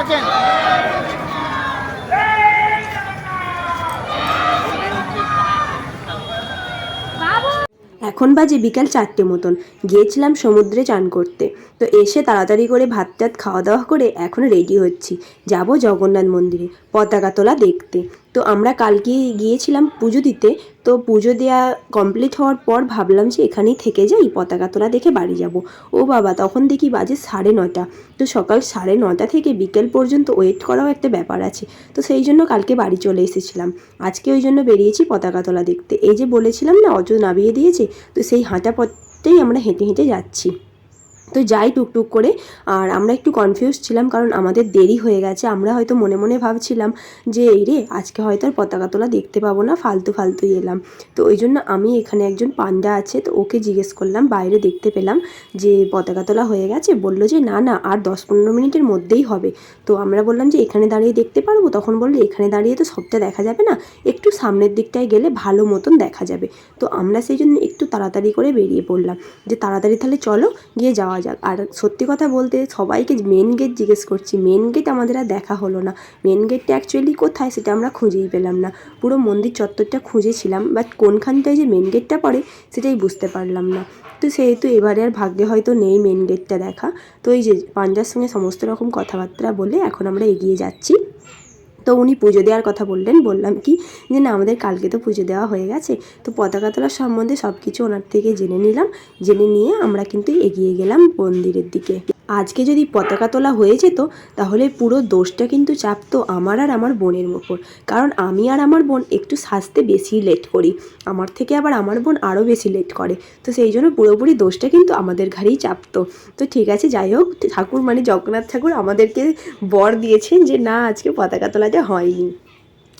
থাকেন। এখন বাজে বিকাল চারটে মতন। গিয়েছিলাম সমুদ্রে চান করতে। তো এসে তাড়াতাড়ি করে ভাত টাত খাওয়া দাওয়া করে এখন রেডি হচ্ছি। যাব জগন্নাথ মন্দিরে, পতাকা তোলা দেখতে। তো আমরা কালকে গিয়েছিলাম পুজো দিতে, তো পুজো দেওয়া কমপ্লিট হওয়ার পর ভাবলাম যে এখানেই থেকে যাই, পতাকা তোলা দেখে বাড়ি যাব। ও বাবা, তখন দেখি বাজে সাড়ে নটা তো সকাল সাড়ে নটা থেকে বিকেল পর্যন্ত ওয়েট করাও একটা ব্যাপার আছে। তো সেই জন্য কালকে বাড়ি চলে এসেছিলাম। আজকে ওই জন্য বেরিয়েছি পতাকা তোলা দেখতে। এই যে বলেছিলাম না অজ নামিয়ে দিয়েছে, তো সেই হাঁটা পথটাই আমরা হেঁটে হেঁটে যাচ্ছি। তো যাই টুকটুক করে। আর আমরা একটু কনফিউজ ছিলাম কারণ আমাদের দেরি হয়ে গেছে। আমরা হয়তো মনে মনে ভাবছিলাম যে, এই রে, আজকে হয়তো আর পতাকা তোলা দেখতে পাবো না, ফালতু ফালতুই এলাম। তো ওই জন্য আমি এখানে একজন পান্ডা আছে, তো ওকে জিজ্ঞেস করলাম, বাইরে দেখতে পেলাম যে, পতাকা তোলা হয়ে গেছে? বলল যে, না না, আর দশ পনেরো মিনিটের মধ্যেই হবে। তো আমরা বললাম যে, এখানে দাঁড়িয়ে দেখতে পারব? তখন বলল, এখানে দাঁড়িয়ে তো সবটা দেখা যাবে না, একটু সামনের দিকটায় গেলে ভালো মতন দেখা যাবে। তো আমরা সেই জন্য একটু তাড়াতাড়ি করে বেরিয়ে পড়লাম। যে, তাড়াতাড়ি তাহলে চলো, গিয়ে যাওয়া যাক। আর সত্যি কথা বলতে সবাইকে মেন গেট জিজ্ঞেস করছি মেন গেট আমাদের আর দেখা হলো না। মেন গেটটা অ্যাকচুয়ালি কোথায় সেটা আমরা খুঁজেই পেলাম না। পুরো মন্দির চত্বরটা খুঁজেছিলাম বাট কোনখানটায় যে মেন গেটটা পড়ে সেটাই বুঝতে পারলাম না। তো সেহেতু এবারে আর ভাগ্যে হয়তো নেই মেন গেটটা দেখা। তো এই যে পাঞ্জার সঙ্গে সমস্ত রকম কথাবার্তা বলে এখন আমরা এগিয়ে যাচ্ছি। তো উনি পুজো দেওয়ার কথা বললেন, বললাম কি যে না, আমাদের কালকে তো পুজো দেওয়া হয়ে গেছে। তো পতাকা তোলার সম্বন্ধে সব কিছু ওনার থেকে জেনে নিলাম। জেনে নিয়ে আমরা কিন্তু এগিয়ে গেলাম মন্দিরের দিকে। আজকে যদি পতাকা তোলা হয়ে যেত, তাহলে পুরো দোষটা কিন্তু চাপতো আমার আর আমার বোনের ওপর কারণ আমি আর আমার বোন একটু সাজতে বেশি লেট করি। আমার থেকে আবার আমার বোন আরও বেশি লেট করে। তো সেই জন্য পুরোপুরি দোষটা কিন্তু আমাদের ঘাড়েই চাপতো। তো ঠিক আছে, যাই হোক, ঠাকুর মানে জগন্নাথ ঠাকুর আমাদেরকে বর দিয়েছেন যে, না, আজকে পতাকা তোলাটা হয়নি।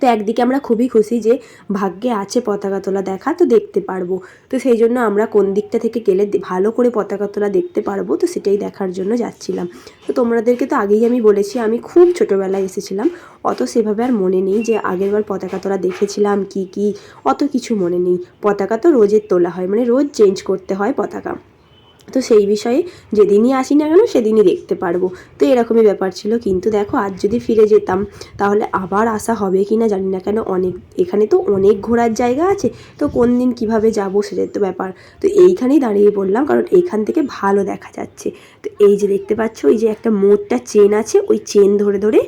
তো একদিকে আমরা খুবই খুশি যে ভাগ্যে আছে পতাকা তোলা দেখা তো দেখতে পারব। তো সেই জন্য আমরা কোন দিকটা থেকে গেলে ভালো করে পতাকা তোলা দেখতে পারব তো সেটাই দেখার জন্য যাচ্ছিলাম। তো তোমাদেরকে তো আগেই আমি বলেছি, আমি খুব ছোটোবেলায় এসেছিলাম, অত সেভাবে আর মনে নেই যে আগেরবার পতাকা তোলা দেখেছিলাম কি কি, অত কিছু মনে নেই। পতাকা তো রোজের তোলা হয় মানে রোজ চেঞ্জ করতে হয় পতাকা। তো সেই বিষয়ে যেদিনই আসি না কেন সেদিনই দেখতে পারব। তো এরকমই ব্যাপার ছিল। কিন্তু দেখো, আজ যদি ফিরে যেতাম, তাহলে আবার আসা হবে কি না জানি না কেন অনেক, এখানে তো অনেক ঘোরার জায়গা আছে। তো কোন দিন কীভাবে যাব সেটার তো ব্যাপার। তো এইখানেই দাঁড়িয়ে পড়লাম, কারণ এইখান থেকে ভালো দেখা যাচ্ছে। তো এই যে দেখতে পাচ্ছ ওই যে একটা মোটটা চেন আছে, ওই চেন ধরে ধরে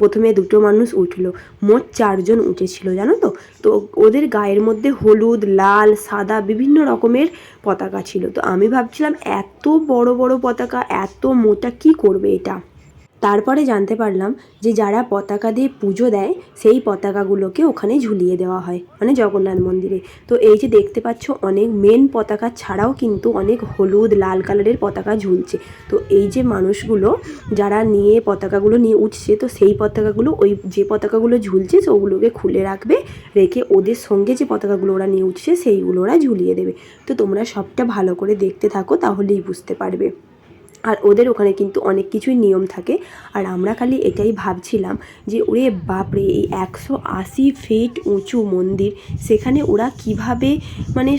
প্রথমে দুটো মানুষ উঠল। মোট চারজন উঠেছিল, জানো তো? তো ওদের গায়ের মধ্যে হলুদ, লাল, সাদা বিভিন্ন রকমের পতাকা ছিল। তো আমি ভাবছিলাম এত বড় বড় পতাকা এত মোটা কি করবে এটা? তারপরে জানতে পারলাম যে যারা পতাকা দিয়ে পুজো দেয়, সেই পতাকাগুলোকে ওখানে ঝুলিয়ে দেওয়া হয় মানে জগন্নাথ মন্দিরে। তো এই যে দেখতে পাচ্ছ, অনেক মেন পতাকা ছাড়াও কিন্তু অনেক হলুদ, লাল কালারের পতাকা ঝুলছে। তো এই যে মানুষগুলো যারা নিয়ে পতাকাগুলো নিয়ে উঠছে, তো সেই পতাকাগুলো ওই যে পতাকাগুলো ঝুলছে, তো ওগুলোকে খুলে রাখবে, রেখে ওদের সঙ্গে যে পতাকাগুলো ওরা নিয়ে উঠছে, সেইগুলো ওরা ঝুলিয়ে দেবে। তো তোমরা সবটা ভালো করে দেখতে থাকো, তাহলেই বুঝতে পারবে। আর ওদের ওখানে কিন্তু অনেক কিছুই নিয়ম থাকে। আর আমরা খালি এটাই ভাবছিলাম যে, ওরে বাপরে, এই একশো আশি ফিট উঁচু মন্দির, সেখানে ওরা কীভাবে মানে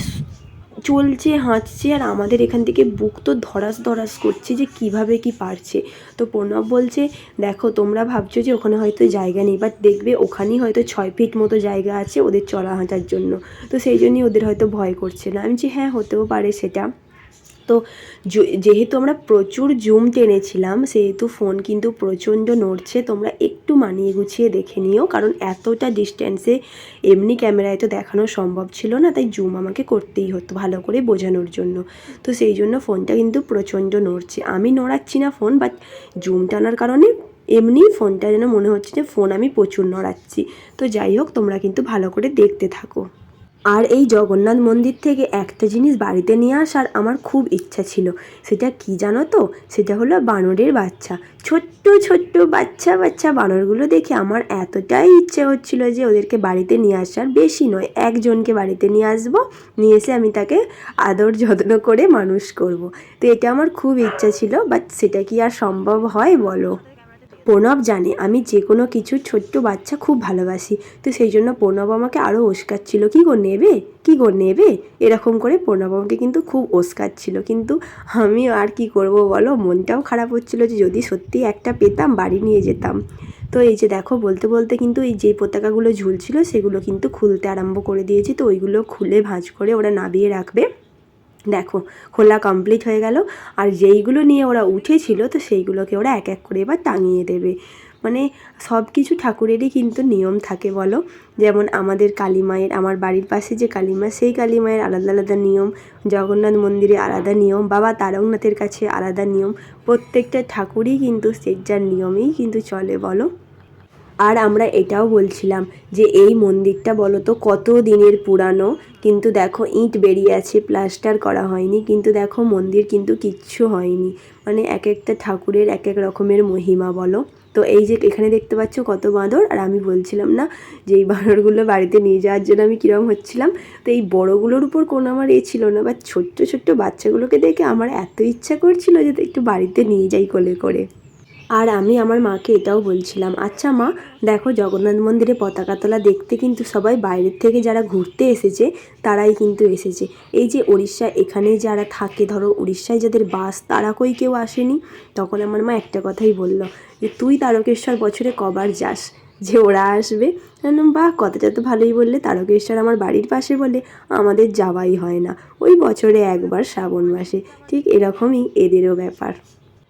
চলছে, হাঁটছে, আর আমাদের এখান থেকে বুক তো ধরাস ধরাস করছে যে কীভাবে কি পারছে। তো প্রণব বলছে, দেখো, তোমরা ভাবছ যে ওখানে হয়তো জায়গা নেই বাট দেখবে ওখানেই হয়তো ছয় ফিট মতো জায়গা আছে ওদের চলা হাঁটার জন্য। তো সেই জন্যই ওদের হয়তো ভয় করছে না। আমি যে হ্যাঁ হতেও পারে সেটা। তো যেহেতু আমরা প্রচুর জুম টেনেছিলাম, সেহেতু ফোন কিন্তু প্রচণ্ড নড়ছে, তোমরা একটু মানিয়ে গুছিয়ে দেখে নিও, কারণ এতটা ডিস্ট্যান্সে এমনি ক্যামেরায় তো দেখানো সম্ভব ছিল না, তাই জুম আমাকে করতেই হতো ভালো করে বোঝানোর জন্য। তো সেই জন্য ফোনটা কিন্তু প্রচণ্ড নড়ছে। আমি নড়াচ্ছি না ফোন বাট জুম টানার কারণে এমনি ফোনটা যেন মনে হচ্ছে যে ফোন আমি প্রচুর নড়াচ্ছি। তো যাই হোক, তোমরা কিন্তু ভালো করে দেখতে থাকো। আর এই জগন্নাথ মন্দির থেকে একটা জিনিস বাড়িতে নিয়ে আসার আমার খুব ইচ্ছা ছিল। সেটা কি জানো তো? সেটা হলো বানরের বাচ্চা। ছোট্ট ছোট্ট বাচ্চা বাচ্চা বানরগুলো দেখে আমার এতটাই ইচ্ছে হচ্ছিল যে ওদেরকে বাড়িতে নিয়ে আসার। বেশি নয়, একজনকে বাড়িতে নিয়ে আসব। নিয়ে এসে আমি তাকে আদর যত্ন করে মানুষ করব। তো এটা আমার খুব ইচ্ছা ছিল, বাট সেটা কি আর সম্ভব হয় বলো? প্রণব জানে, আমি যে কোনো কিছু ছোট্ট বাচ্চা খুব ভালোবাসি। তো সেই জন্য প্রণব আমাকে আরও ওস্কাচ্ছিল। কী গো নেবে? কী গো নেবে? এরকম করে প্রণব আমাকে কিন্তু খুব ওস্কাচ্ছিল। কিন্তু আমি আর কি করব বলো? মনটাও খারাপ হচ্ছিল যে যদি সত্যি একটা পেতাম, বাড়ি নিয়ে যেতাম। তো এই যে দেখো, বলতে বলতে কিন্তু এই যে পতাকাগুলো ঝুলছিল, সেগুলো কিন্তু খুলতে আরম্ভ করে দিয়েছি। তো ওইগুলো খুলে ভাঁজ করে ওরা নাবিয়ে রাখবে। দেখো, খোলা কমপ্লিট হয়ে গেল। আর যেইগুলো নিয়ে ওরা উঠেছিল, তো সেইগুলোকে ওরা এক এক করে এবার টাঙিয়ে দেবে। মানে সব কিছু ঠাকুরেরই কিন্তু নিয়ম থাকে বলো। যেমন আমাদের কালী মায়ের আমার বাড়ির পাশে যে কালী মা সেই কালী মায়ের আলাদা আলাদা নিয়ম। জগন্নাথ মন্দিরে আলাদা নিয়ম, বাবা তারকনাথের কাছে আলাদা নিয়ম। প্রত্যেকটা ঠাকুরই কিন্তু সে যার নিয়মেই কিন্তু চলে বলো। আর আমরা এটাও বলছিলাম যে এই মন্দিরটা বলো তো কত দিনের পুরানো? কিন্তু দেখো ইট বেরিয়ে আছে, প্লাস্টার করা হয়নি, কিন্তু দেখো মন্দির কিন্তু কিচ্ছু হয়নি। মানে এক একটা ঠাকুরের এক এক রকমের মহিমা বলো। তো এই যে এখানে দেখতে পাচ্ছ কত বাঁদর, আর আমি বলছিলাম না যে এই বাঁদরগুলো বাড়িতে নিয়ে যাওয়ার জন্য আমি কীরকম হচ্ছিলাম। তো এই বড়গুলোর উপর কোনো আমার এ ছিল না, বা ছোট্ট ছোট্ট বাচ্চাগুলোকে দেখে আমার এত ইচ্ছা করছিল যে একটু বাড়িতে নিয়ে যাই কোলে করে। আর আমি আমার মাকে এটাও বলছিলাম আচ্ছা মা, দেখো জগন্নাথ মন্দিরে পতাকা তোলা দেখতে কিন্তু সবাই বাইরের থেকে যারা ঘুরতে এসেছে, তারাই কিন্তু এসেছে। এই যে উড়িষ্যা এখানে যারা থাকে, ধরো উড়িষ্যায় যাদের বাস, তারা কই কেউ আসেনি? তখন আমার মা একটা কথাই বলল, যে তুই তারকেশ্বর বছরে কবার যাস, যে ওরা আসবে? বা কথাটা তো ভালোই বললে, তারকেশ্বর আমার বাড়ির পাশে বলে আমাদের যাওয়াই হয় না। ওই বছরে একবার শ্রাবণ মাসে, ঠিক এরকমই এদেরও ব্যাপার।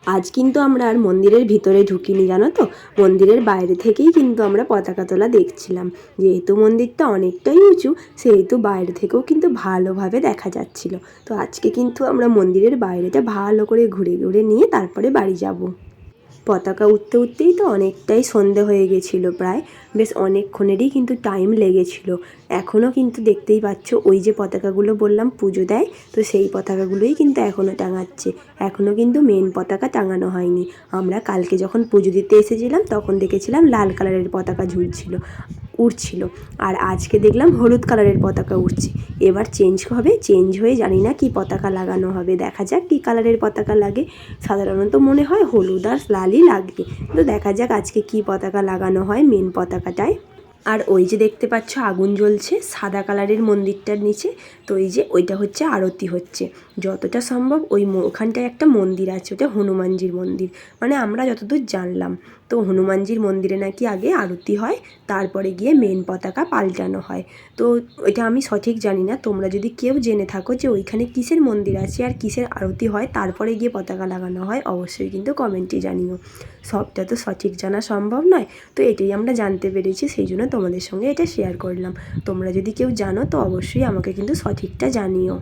আজ কিন্তু আমরা আর মন্দিরের ভিতরে ঢুকিনি, জানো তো? মন্দিরের বাইরে থেকেই কিন্তু আমরা পতাকা তোলা দেখছিলাম। যেহেতু মন্দিরটা অনেকটাই উঁচু, সেহেতু বাইরে থেকেও কিন্তু ভালোভাবে দেখা যাচ্ছিল। তো আজকে কিন্তু আমরা মন্দিরের বাইরেটা ভালো করে ঘুরে ঘুরে নিয়ে তারপরে বাড়ি যাব। পতাকা উঠতে উঠতেই তো অনেকটাই সন্ধে হয়ে গেছিল প্রায়। বেশ অনেকক্ষণেরই কিন্তু টাইম লেগেছিল। এখনও কিন্তু দেখতেই পাচ্ছ, ওই যে পতাকাগুলো বললাম পুজো দেয়, তো সেই পতাকাগুলোই কিন্তু এখনও টাঙাচ্ছে। এখনও কিন্তু মেন পতাকা টাঙানো হয়নি। আমরা কালকে যখন পুজো দিতে এসেছিলাম, তখন দেখেছিলাম লাল কালারের পতাকা ঝুলছিল। উড়ছিল। আর আজকে দেখলাম হলুদ কালারের পতাকা উঠছে এবার চেঞ্জ হবে চেঞ্জ হয়ে জানি না কি পতাকা লাগানো হবে। দেখা যাক কী কালারের পতাকা লাগে। সাধারণত মনে হয় হলুদ আর লালই লাগবে। তো দেখা যাক আজকে কি পতাকা লাগানো হয় মেন পতাকাটায়। আর ওই যে দেখতে পাচ্ছ আগুন জ্বলছে সাদা কালারের মন্দিরটার নিচে। তো এই যে ওইটা হচ্ছে আরতি হচ্ছে। যতটা সম্ভব ওই ওখানটায় একটা মন্দির আছে, ওটা হনুমানজির মন্দির। মানে আমরা যতদূর জানলাম। তো হনুমানজির মন্দিরে নাকি আগে আরতি হয়, তারপরে গিয়ে মেন পতাকা পাল্টানো হয়। তো এটা আমি সঠিক জানি না, তোমরা যদি কেউ জেনে থাকো যে ওইখানে কিসের মন্দির আছে আর কিসের আরতি হয়, তারপরে গিয়ে পতাকা লাগানো হয়, অবশ্যই কিন্তু কমেন্টে জানিও। সবটা তো সঠিক জানা সম্ভব নয়, তো এটাই আমরা জানতে পেরেছি, সেই জন্য তোমাদের সঙ্গে এটা শেয়ার করলাম। তোমরা যদি কেউ জানো তো অবশ্যই আমাকে কিন্তু সঠিকটা জানিও।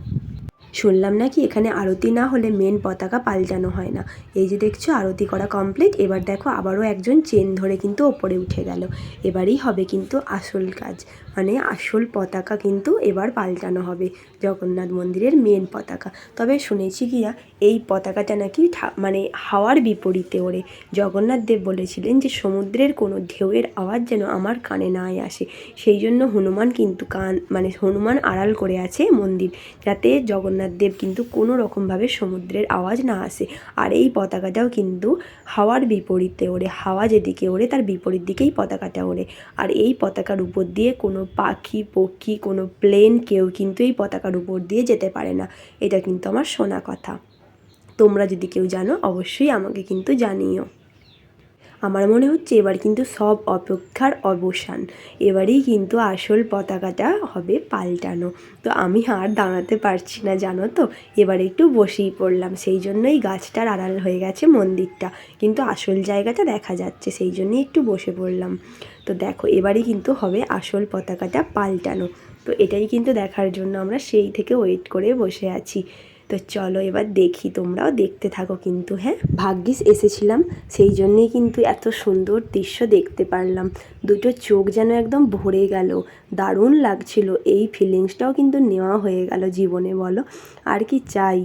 শুনলাম নাকি এখানে আরতি না হলে মেন পতাকা পাল্টানো হয় না। এই যে দেখছ, আরতি করা কমপ্লিট এবার দেখো আবারও একজন চেন ধরে কিন্তু ওপরে উঠে গেল। এবারই হবে কিন্তু আসল কাজ। মানে আসল পতাকা কিন্তু এবার পাল্টানো হবে। জগন্নাথ মন্দিরের মেন পতাকা। তবে শুনেছি কি না এই পতাকাটা নাকি মানে হাওয়ার বিপরীতে ওড়ে। জগন্নাথ দেব বলেছিলেন যে, সমুদ্রের কোনো ঢেউয়ের আওয়াজ যেন আমার কানে না আসে। সেই জন্য হনুমান কিন্তু কান মানে হনুমান আড়াল করে আছে মন্দির, যাতে জগন্নাথ দেব কিন্তু কোনো রকমভাবে সমুদ্রের আওয়াজ না আসে। আর এই পতাকাটাও কিন্তু হাওয়ার বিপরীতে ওড়ে। হাওয়া যেদিকে ওড়ে, তার বিপরীত দিকেই পতাকাটা ওড়ে। আর এই পতাকার উপর দিয়ে কোনো পাখি, পক্ষী, কোনো প্লেন কেউ কিন্তু এই পতাকার উপর দিয়ে যেতে পারে না। এটা কিন্তু আমার শোনা কথা। তোমরা যদি কেউ জানো, অবশ্যই আমাকে কিন্তু জানিও। আমার মনে হচ্ছে এবার কিন্তু সব অপেক্ষার অবসান। এবারেই কিন্তু আসল পতাকাটা হবে পাল্টানো। তো আমি আর দাঁড়াতে পারছি না, জানো তো? এবার একটু বসেই পড়লাম। সেই জন্যই গাছটার আড়াল হয়ে গেছে মন্দিরটা। কিন্তু আসল জায়গাটা দেখা যাচ্ছে, সেই জন্যই একটু বসে পড়লাম। তো দেখো, এবারই কিন্তু হবে আসল পতাকাটা পাল্টানো। তো এটাই কিন্তু দেখার জন্য আমরা সেই থেকে ওয়েট করে বসে আছি। তো চলো এবার দেখি তোমরাও দেখতে থাকো কিন্তু হ্যাঁ? ভাগ্যিস এসেছিলাম, সেই জন্যেই কিন্তু এত সুন্দর দৃশ্য দেখতে পারলাম। দুটো চোখ যেন একদম ভরে গেল, দারুণ লাগছিল। এই ফিলিংসটাও কিন্তু নেওয়া হয়ে গেল জীবনে, বলো। আর কি চাই?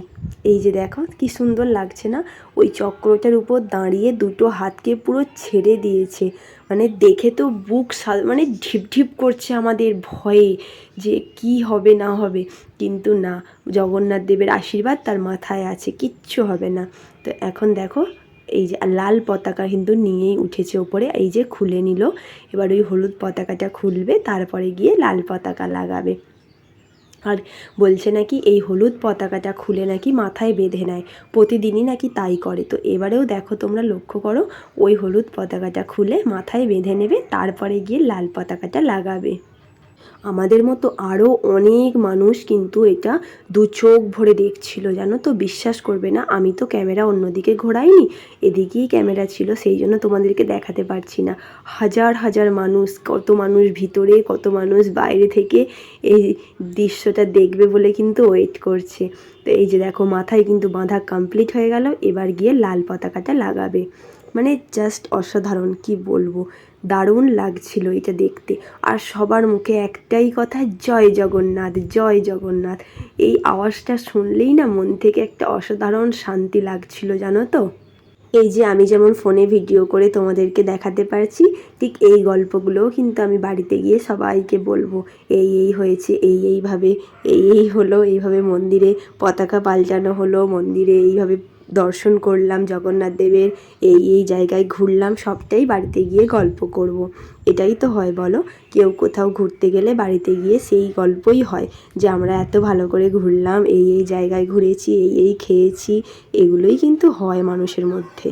এই যে দেখো, কি সুন্দর লাগছে না? ওই চক্রটার উপর দাঁড়িয়ে দুটো হাতকে পুরো ছেড়ে দিয়েছে। মানে দেখে তো বুক মানে ঢিপ ঢিপ করছে আমাদের ভয়ে যে কি হবে না হবে। কিন্তু না, জগন্নাথ দেবের আশীর্বাদ তার মাথায় আছে, কিচ্ছু হবে না। তো এখন দেখো, এই যে লাল পতাকা কিন্তু নিয়েই উঠেছে ওপরে, এই যে খুলে নিল। এবার ওই হলুদ পতাকাটা খুলবে, তারপরে গিয়ে লাল পতাকা লাগাবে। আর বলছে নাকি, এই হলুদ পতাকাটা খুলে নাকি মাথায় বেঁধে নেয়, প্রতিদিনই নাকি তাই করে। তো এবারেও দেখো তোমরা লক্ষ্য করো, ওই হলুদ পতাকাটা খুলে মাথায় বেঁধে নেবে, তারপরে গিয়ে লাল পতাকাটা লাগাবে। আমাদের মতো আরও অনেক মানুষ কিন্তু এটা দু চোখ ভরে দেখছিল, জানো তো? বিশ্বাস করবে না, আমি তো ক্যামেরা অন্যদিকে ঘোরাইনি, এদিকেই ক্যামেরা ছিল, সেই জন্য তোমাদেরকে দেখাতে পারছি না। হাজার হাজার মানুষ, কত মানুষ ভিতরে, কত মানুষ বাইরে থেকে এই দৃশ্যটা দেখবে বলে কিন্তু ওয়েট করছে। তো এই যে দেখো, মাথায় কিন্তু বাঁধা কমপ্লিট হয়ে গেল, এবার গিয়ে লাল পতাকাটা লাগাবে। মানে জাস্ট অসাধারণ, কি বলব? দারুণ লাগছিল এটা দেখতে। আর সবার মুখে একটাই কথা, জয় জগন্নাথ জয় জগন্নাথ। এই আওয়াজটা শুনলেই না মন থেকে একটা অসাধারণ শান্তি লাগছিল, জানো তো? এই যে আমি যেমন ফোনে ভিডিও করে তোমাদেরকে দেখাতে পারছি, ঠিক এই গল্পগুলোও কিন্তু আমি বাড়িতে গিয়ে সবাইকে বলব, এই এই হয়েছে, এই এইভাবে, এই এই হলো, এইভাবে মন্দিরে পতাকা পাল্টানো হলো, মন্দিরে এইভাবে দর্শন করলাম জগন্নাথ দেবের, এই এই জায়গায় ঘুরলাম, সবটাই বাড়িতে গিয়ে গল্প করব। এটাই তো হয় বলো, কেউ কোথাও ঘুরতে গেলে বাড়িতে গিয়ে সেই গল্পই হয় যে আমরা এত ভালো করে ঘুরলাম, এই এই জায়গায় ঘুরেছি, এই এই খেয়েছি, এগুলোই কিন্তু হয় মানুষের মধ্যে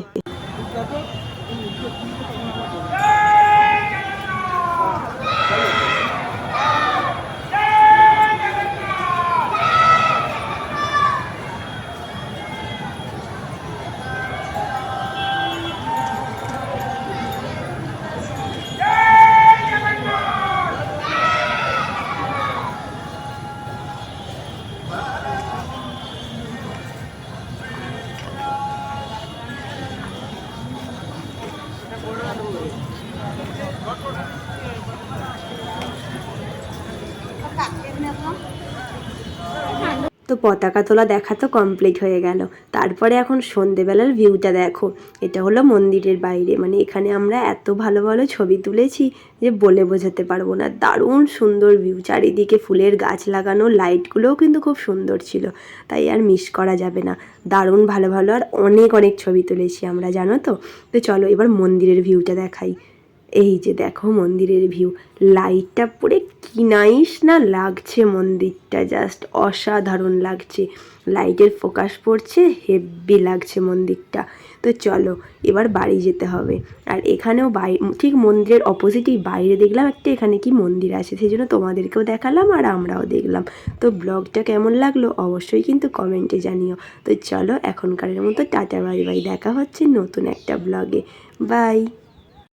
তো পতাকা তোলা দেখা তো কমপ্লিট হয়ে গেল। তারপরে এখন সন্ধেবেলার ভিউটা দেখো। এটা হলো মন্দিরের বাইরে। মানে এখানে আমরা এত ভালো ভালো ছবি তুলেছি যে বলে বোঝাতে পারব না। দারুণ সুন্দর ভিউ চারিদিকে ফুলের গাছ লাগানো লাইটগুলোও কিন্তু খুব সুন্দর ছিল। তাই আর মিস করা যাবে না। দারুণ ভালো ভালো আর অনেক অনেক ছবি তুলেছি আমরা, জানো তো? তো চলো এবার মন্দিরের ভিউটা দেখাই। এই যে দেখো মন্দিরের ভিউ লাইটটা পড়ে কি নাইস না লাগছে মন্দিরটা জাস্ট অসাধারণ লাগছে। লাইটের ফোকাস পড়ছে হেভি লাগছে মন্দিরটা। তো চলো, এবার বাড়ি যেতে হবে। আর এখানেও বাই, ঠিক মন্দিরের অপোজিটেই বাইরে দেখলাম একটা, এখানে কি মন্দির আছে, সেই জন্য তোমাদেরকেও দেখালাম আর আমরাও দেখলাম। তো ব্লগটা কেমন লাগল অবশ্যই কিন্তু কমেন্টে জানিও। তো চলো, এখনকারের মতো টাটা বাই বাই দেখা হচ্ছে নতুন একটা ব্লগে বাই